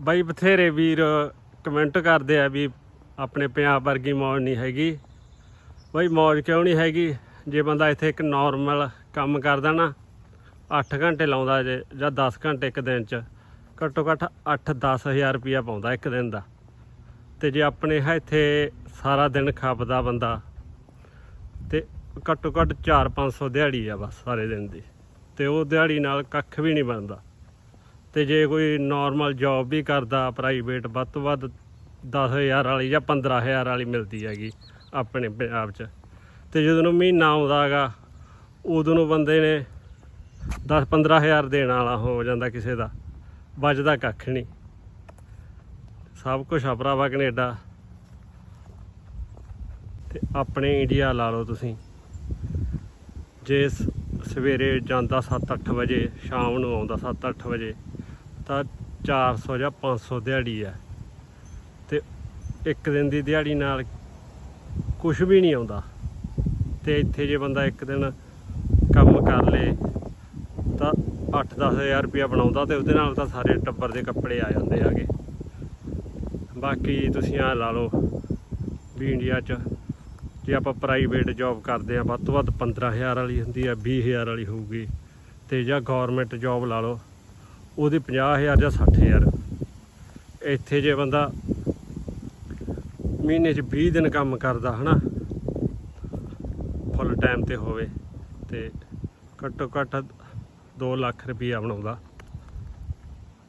ਬਾਈ ਬਥੇਰੇ ਵੀਰ ਕਮੈਂਟ ਕਰਦੇ ਆ ਵੀ ਆਪਣੇ ਪੰਜਾਬ ਵਰਗੀ ਮੌਜ ਨਹੀਂ ਹੈਗੀ। ਬਾਈ ਮੌਜ ਕਿਉਂ ਨਹੀਂ ਹੈਗੀ? ਜੇ ਬੰਦਾ ਇੱਥੇ ਇੱਕ ਨਾਰਮਲ ਕੰਮ ਕਰਦਾ ਨਾ 8 ਘੰਟੇ ਲਾਉਂਦਾ ਜੇ, ਜਾਂ 10 ਘੰਟੇ ਇੱਕ ਦਿਨ ਚ, ਘੱਟੋ ਘੱਟ 8-10000 ਰੁਪਇਆ ਪਾਉਂਦਾ ਇੱਕ ਦਿਨ ਦਾ। ਤੇ ਜੇ ਆਪਣੇ ਹੈ ਇੱਥੇ ਸਾਰਾ ਦਿਨ ਖਾਪਦਾ ਬੰਦਾ, ਤੇ ਘੱਟੋ ਘੱਟ 4-500 ਦਿਹਾੜੀ ਆ ਬਸ ਸਾਰੇ ਦਿਨ ਦੀ। ਤੇ ਉਹ ਦਿਹਾੜੀ ਨਾਲ ਕੱਖ ਵੀ ਨਹੀਂ ਬਣਦਾ। ਤੇ ਜੇ ਕੋਈ ਨਾਰਮਲ ਜੌਬ ਵੀ ਕਰਦਾ ਪ੍ਰਾਈਵੇਟ ਵੱਧ ਤੋਂ ਵੱਧ 10000 ਵਾਲੀ ਜਾਂ 15000 ਵਾਲੀ ਮਿਲਦੀ ਹੈਗੀ ਆਪਣੇ ਪੰਜਾਬ 'ਚ। ਤੇ ਜਦੋਂ ਨੂੰ ਮਹੀਨਾ ਆਉਂਦਾ ਹੈਗਾ, ਉਦੋਂ ਨੂੰ ਬੰਦੇ ਨੇ 10 15000 ਦੇਣ ਵਾਲਾ ਹੋ ਜਾਂਦਾ ਕਿਸੇ ਦਾ ਬਚਦਾ ਕੱਖ ਨਹੀਂ ਸਭ ਕੁਝ ਆ ਭਰਾਵਾ ਕੈਨੇਡਾ। ਤੇ ਆਪਣੇ ਇੰਡੀਆ ਲਾ ਲਓ ਤੁਸੀਂ। ਜੇ ਸਵੇਰੇ ਜਾਂਦਾ 7-8 ਵਜੇ, ਸ਼ਾਮ ਨੂੰ ਆਉਂਦਾ 7-8 ਵਜੇ ਤਾਂ 400 ਜਾਂ 500 ਦਿਹਾੜੀ ਹੈ ਤੇ ਇੱਕ ਦਿਨ ਦੀ ਦਿਹਾੜੀ ਨਾਲ ਕੁਝ ਵੀ ਨਹੀਂ ਆਉਂਦਾ। ਤੇ ਇੱਥੇ ਜੇ ਬੰਦਾ ਇੱਕ ਦਿਨ ਕੰਮ ਕਰ ਲੇ, ਤਾਂ 8-10000 ਰੁਪਇਆ ਬਣਾਉਂਦਾ ਤੇ ਉਹਦੇ ਨਾਲ ਤਾਂ ਸਾਰੇ ਟੱਬਰ ਦੇ ਕੱਪੜੇ ਆ ਜਾਂਦੇ ਆਗੇ ਬਾਕੀ ਤੁਸੀਂ ਆ ਲਾ ਲਓ ਵੀ ਇੰਡੀਆ 'ਚ ਜੇ ਆਪਾਂ ਪ੍ਰਾਈਵੇਟ ਜੌਬ ਕਰਦੇ ਆ ਵੱਧ ਤੋਂ ਵੱਧ 15000 ਵਾਲੀ ਹੁੰਦੀ ਆ 20000 ਵਾਲੀ ਹੋਊਗੀ। ਤੇ ਜਾਂ ਗਵਰਨਮੈਂਟ ਜੌਬ ਲਾ ਲਓ ਉਹਦੀ 50000 ਜਾਂ 60000 ਇੱਥੇ ਜੇ ਬੰਦਾ ਮਹੀਨੇ 'ਚ 20 ਦਿਨ ਕੰਮ ਕਰਦਾ, ਹਨਾ? ਫੁੱਲ ਟਾਈਮ ਤੇ ਹੋਵੇ ਤੇ ਘੱਟੋ ਘੱਟ 2 ਲੱਖ ਰੁਪਈਆ ਬਣਾਉਂਦਾ।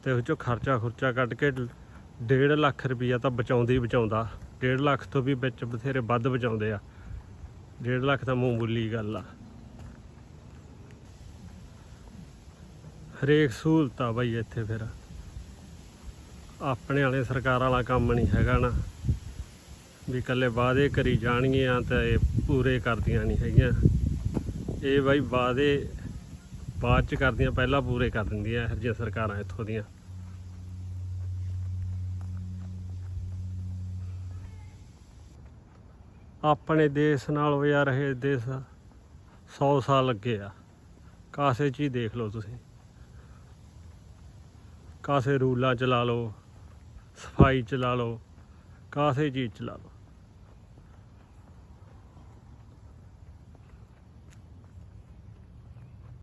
ਤੇ ਉਹ ਚੋਂ ਖਰਚਾ ਖੁਰਚਾ ਕੱਢ ਕੇ 1.5 ਲੱਖ ਰੁਪਈਆ ਤਾਂ ਬਚਾਉਂਦੇ ਹੀ ਬਚਾਉਂਦਾ। 1.5 ਲੱਖ ਤੋਂ ਵੀ ਵਿੱਚ ਬਥੇਰੇ ਵੱਧ ਬਚਾਉਂਦੇ ਆ। 1.5 ਲੱਖ ਤਾਂ ਮਾਮੂਲੀ ਗੱਲ ਆ। ਹਰੇਕ ਸਹੂਲਤ ਆ ਬਾਈ ਇੱਥੇ ਫਿਰ। ਆਪਣੇ ਵਾਲੇ ਸਰਕਾਰ ਵਾਲਾ ਕੰਮ ਨਹੀਂ ਹੈਗਾ ਨਾ। ਵੀ ਇਕੱਲੇ ਵਾਅਦੇ ਕਰੀ ਜਾਣਗੀਆਂ ਤਾਂ ਇਹ ਪੂਰੇ ਕਰਦੀਆਂ ਨਹੀਂ ਹੈਗੀਆਂ। ਇਹ ਬਾਈ ਵਾਅਦੇ ਬਾਅਦ ਚ ਕਰਦੀਆਂ, ਪਹਿਲਾਂ ਪੂਰੇ ਕਰ ਦਿੰਦੀਆਂ ਇਹੋ ਜਿਹੀਆਂ ਸਰਕਾਰਾਂ ਇੱਥੋਂ ਦੀਆਂ। ਆਪਣੇ ਦੇਸ਼ ਨਾਲੋਂ ਯਾਰ ਇਹ ਦੇਸ਼ 100 ਸਾਲ ਅੱਗੇ ਆ। ਕਾਸੇ ਚ ਹੀ ਦੇਖ ਲਓ ਤੁਸੀਂ। ਕਾਸੇ ਰੂਲਾਂ ਚਲਾ ਲਓ ਸਫ਼ਾਈ ਚਲਾ ਲਓ ਕਾਸੇ ਚੀਜ਼ ਚਲਾ ਲਓ।